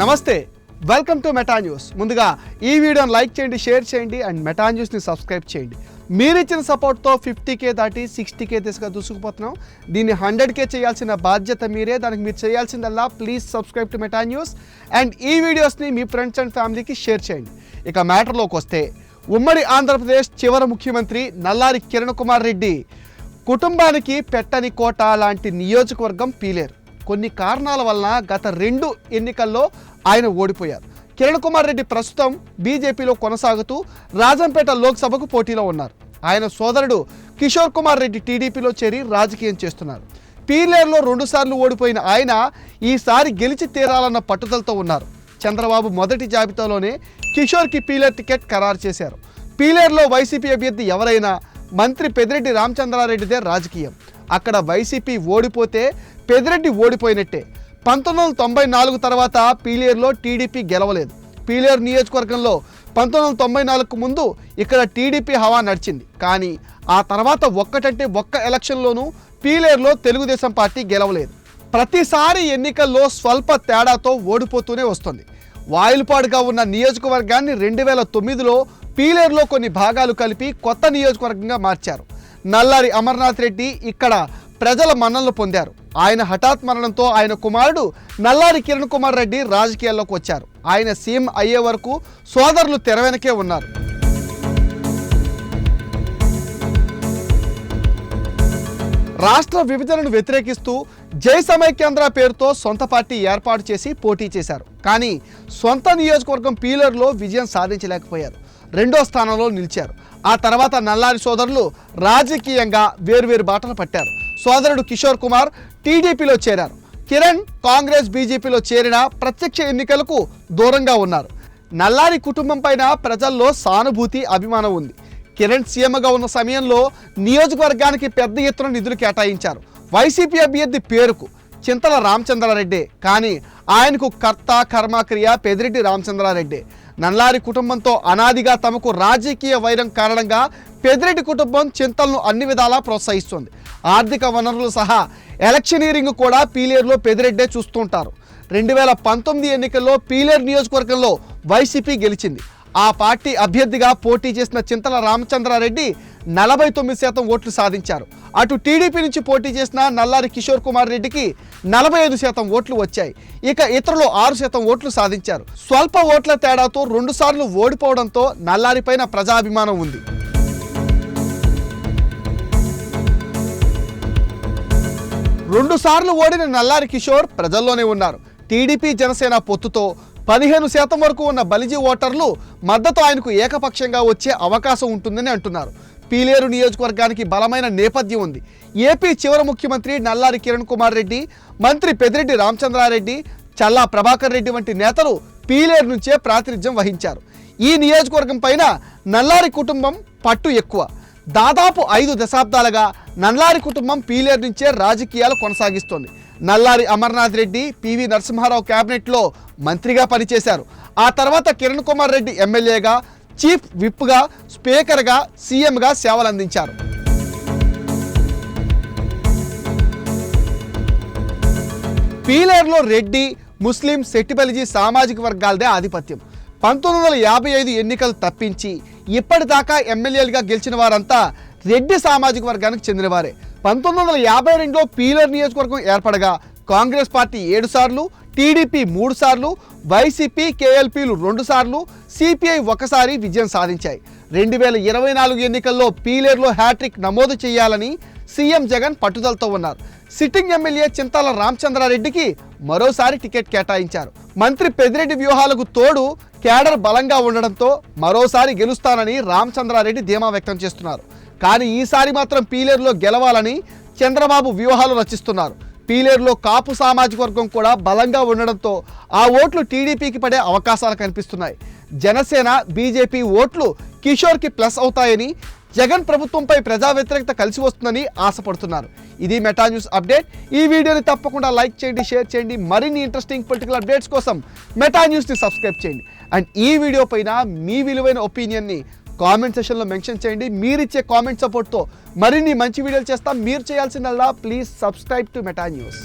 నమస్తే welcome to Meta news ముందుగా ఈ వీడియోని లైక్ చేయండి షేర్ చేయండి అండ్ మెటా న్యూస్ని సబ్స్క్రైబ్ చేయండి. మీరిచ్చిన సపోర్ట్తో ఫిఫ్టీ కే దాటి సిక్స్టీ కే దిశగా దూసుకుపోతున్నాం. దీన్ని హండ్రెడ్ కే చేయాల్సిన బాధ్యత మీరే. దానికి మీరు చేయాల్సిందల్లా please subscribe to Meta news and ఈ వీడియోస్ని మీ ఫ్రెండ్స్ అండ్ ఫ్యామిలీకి షేర్ చేయండి. ఇక మ్యాటర్లోకి వస్తే ఉమ్మడి ఆంధ్రప్రదేశ్ చివరి ముఖ్యమంత్రి నల్లారి కిరణ్ కుమార్ రెడ్డి కుటుంబానికి పెట్టని కోట లాంటి నియోజకవర్గం పీలేరు. కొన్ని కారణాల వలన గత రెండు ఎన్నికల్లో ఆయన ఓడిపోయారు. కిరణ్ కుమార్ రెడ్డి ప్రస్తుతం బీజేపీలో కొనసాగుతూ రాజంపేట లోక్సభకు పోటీలో ఉన్నారు. ఆయన సోదరుడు కిషోర్ కుమార్ రెడ్డి టీడీపీలో చేరి రాజకీయం చేస్తున్నారు. పీలేరులో రెండుసార్లు ఓడిపోయిన ఆయన ఈసారి గెలిచి తీరాలన్న పట్టుదలతో ఉన్నారు. చంద్రబాబు మొదటి జాబితాలోనే కిషోర్కి పీలేర్ టికెట్ ఖరారు చేశారు. పీలేరులో వైసీపీ అభ్యర్థి ఎవరైనా మంత్రి పెదిరెడ్డి రామచంద్రారెడ్డిదే రాజకీయం. అక్కడ వైసీపీ ఓడిపోతే పెదిరెడ్డి ఓడిపోయినట్టే. పంతొమ్మిది వందల తొంభై నాలుగు తర్వాత పీలేరులో టీడీపీ గెలవలేదు. పీలేరు నియోజకవర్గంలో పంతొమ్మిది వందల తొంభై నాలుగుకు ముందు ఇక్కడ టీడీపీ హవా నడిచింది. కానీ ఆ తర్వాత ఒక్కటంటే ఒక్క ఎలక్షన్లోనూ పీలేరులో తెలుగుదేశం పార్టీ గెలవలేదు. ప్రతిసారి ఎన్నికల్లో స్వల్ప తేడాతో ఓడిపోతూనే వస్తుంది. వాయిల్పాడుగా ఉన్న నియోజకవర్గాన్ని రెండు వేల తొమ్మిదిలో పీలేరులో కొన్ని భాగాలు కలిపి కొత్త నియోజకవర్గంగా మార్చారు. నల్లారి అమర్నాథ్ రెడ్డి ఇక్కడ ప్రజల మన్ననలు పొందారు. ఆయన హఠాత్ మరణంతో ఆయన కుమారుడు నల్లారి కిరణ్ కుమార్ రెడ్డి రాజకీయాల్లోకి వచ్చారు. ఆయన సీఎం అయ్యే వరకు సోదరులు తెర వెనకే ఉన్నారు. రాష్ట్ర విభజనను వ్యతిరేకిస్తూ జై సమైక్యాంధ్ర పేరుతో సొంత పార్టీ ఏర్పాటు చేసి పోటీ చేశారు. కానీ సొంత నియోజకవర్గం పీలర్లో విజయం సాధించలేకపోయారు. రెండో స్థానంలో నిలిచారు. ఆ తర్వాత నల్లారి సోదరులు రాజకీయంగా వేర్వేరు బాటలు పట్టారు. సోదరుడు కిషోర్ కుమార్ టీడీపీలో చేరారు. కిరణ్ కాంగ్రెస్ బీజేపీలో చేరిన ప్రత్యక్ష ఎన్నికలకు దూరంగా ఉన్నారు. నల్లారి కుటుంబం పైన ప్రజల్లో సానుభూతి అభిమానం ఉంది. కిరణ్ సీఎంగా ఉన్న సమయంలో నియోజకవర్గానికి పెద్ద ఎత్తున నిధులు కేటాయించారు. వైసీపీ అభ్యర్థి పేరుకు చింతల రామచంద్రారెడ్డి కానీ ఆయనకు కర్త కర్మక్రియ పెదిరెడ్డి రామచంద్రారెడ్డి. నల్లారి కుటుంబంతో అనాదిగా తమకు రాజకీయ వైరం కారణంగా పెదిరెడ్డి కుటుంబం చింతలను అన్ని విధాలా ప్రోత్సహిస్తుంది. ఆర్థిక వనరులు సహా ఎలక్షనీరింగ్ కూడా పీలేరులో పెదిరెడ్డే చూస్తుంటారు. రెండు వేల పంతొమ్మిది ఎన్నికల్లో పీలేరు నియోజకవర్గంలో వైసీపీ గెలిచింది. ఆ పార్టీ అభ్యర్థిగా పోటీ చేసిన చింతల రామచంద్రారెడ్డి నలభై తొమ్మిది శాతం ఓట్లు సాధించారు. అటు టీడీపీ నుంచి పోటీ చేసిన నల్లారి కిషోర్ కుమార్ రెడ్డికి నలభై ఐదు శాతం ఓట్లు వచ్చాయి. ఇక ఇతరులు ఆరు శాతం ఓట్లు సాధించారు. స్వల్ప ఓట్ల తేడాతో రెండుసార్లు ఓడిపోవడంతో నల్లారిపైన ప్రజాభిమానం ఉంది. రెండు సార్లు ఓడిన నల్లారి కిషోర్ ప్రజల్లోనే ఉన్నారు. టీడీపీ జనసేన పొత్తుతో పదిహేను శాతం వరకు ఉన్న బలిజీ ఓటర్లు మద్దతు ఆయనకు ఏకపక్షంగా వచ్చే అవకాశం ఉంటుందని అంటున్నారు. పీలేరు నియోజకవర్గానికి బలమైన నేపథ్యం ఉంది. ఏపీ చివరి ముఖ్యమంత్రి నల్లారి కిరణ్ కుమార్ రెడ్డి మంత్రి పెదిరెడ్డి రామచంద్రారెడ్డి చల్లా ప్రభాకర్ రెడ్డి వంటి నేతలు పీలేరు నుంచే ప్రాతినిధ్యం వహించారు. ఈ నియోజకవర్గం పైన నల్లారి కుటుంబం పట్టు ఎక్కువ. దాదాపు ఐదు దశాబ్దాలుగా నల్లారి కుటుంబం పీలేరు నుంచే రాజకీయాలు కొనసాగిస్తోంది. నల్లారి అమర్నాథ్ రెడ్డి పివి నరసింహారావు క్యాబినెట్లో మంత్రిగా పనిచేశారు. ఆ తర్వాత కిరణ్ కుమార్ రెడ్డి ఎమ్మెల్యేగా చీఫ్ విప్గా స్పీకర్గా సీఎంగా సేవలందించారు. పీలేరులో రెడ్డి ముస్లిం సెట్టిపల్లిజీ సామాజిక వర్గాలదే ఆధిపత్యం. పంతొమ్మిది వందల యాభై ఐదు ఎన్నికలు తప్పించి ఇప్పటిదాకా ఎమ్మెల్యేలుగా గెలిచిన వారంతా రెడ్డి సామాజిక వర్గానికి చెందినవారే. పంతొమ్మిది వందల యాభై రెండులో పీలర్ నియోజకవర్గం ఏర్పడగా కాంగ్రెస్ పార్టీ ఏడు సార్లు టీడీపీ మూడు సార్లు వైసీపీ కేఎల్పీలు రెండు సార్లు సిపిఐ ఒకసారి విజయం సాధించాయి. రెండు వేల ఇరవై నాలుగు ఎన్నికల్లో పీలేర్లో హ్యాట్రిక్ నమోదు చేయాలని సీఎం జగన్ పట్టుదలతో ఉన్నారు. సిట్టింగ్ ఎమ్మెల్యే చింతాల రామచంద్రారెడ్డికి మరోసారి టికెట్ కేటాయించారు. మంత్రి పెదిరెడ్డి వ్యూహాలకు తోడు కేడర్ బలంగా ఉండడంతో మరోసారి గెలుస్తానని రామచంద్రారెడ్డి ధీమా వ్యక్తం చేస్తున్నారు. కానీ ఈసారి మాత్రం పీలేరులో గెలవాలని చంద్రబాబు వ్యూహాలు రచిస్తున్నారు. పీలేరులో కాపు సామాజిక వర్గం కూడా బలంగా ఉండడంతో ఆ ఓట్లు టీడీపీకి పడే అవకాశాలు కనిపిస్తున్నాయి. జనసేన బీజేపీ ఓట్లు కిషోర్కి ప్లస్ అవుతాయని జగన్ ప్రభుత్వంపై ప్రజా వ్యతిరేకత కలిసి వస్తుందని ఆశపడుతున్నారు. ఇది మెటా న్యూస్ అప్డేట్. ఈ వీడియోని తప్పకుండా లైక్ చేయండి షేర్ చేయండి. మరిన్ని ఇంట్రెస్టింగ్ పొలిటికల్ అప్డేట్స్ కోసం మెటా న్యూస్ని సబ్స్క్రైబ్ చేయండి. అండ్ ఈ వీడియో పైన మీ విలువైన ఒపీనియన్ని కామెంట్ సెషన్లో మెన్షన్ చేయండి. మీరు ఇచ్చే కామెంట్ సపోర్ట్తో మరిన్ని మంచి వీడియోలు చేస్తాం. మీరు చేయాల్సిందల్లా please subscribe to Meta news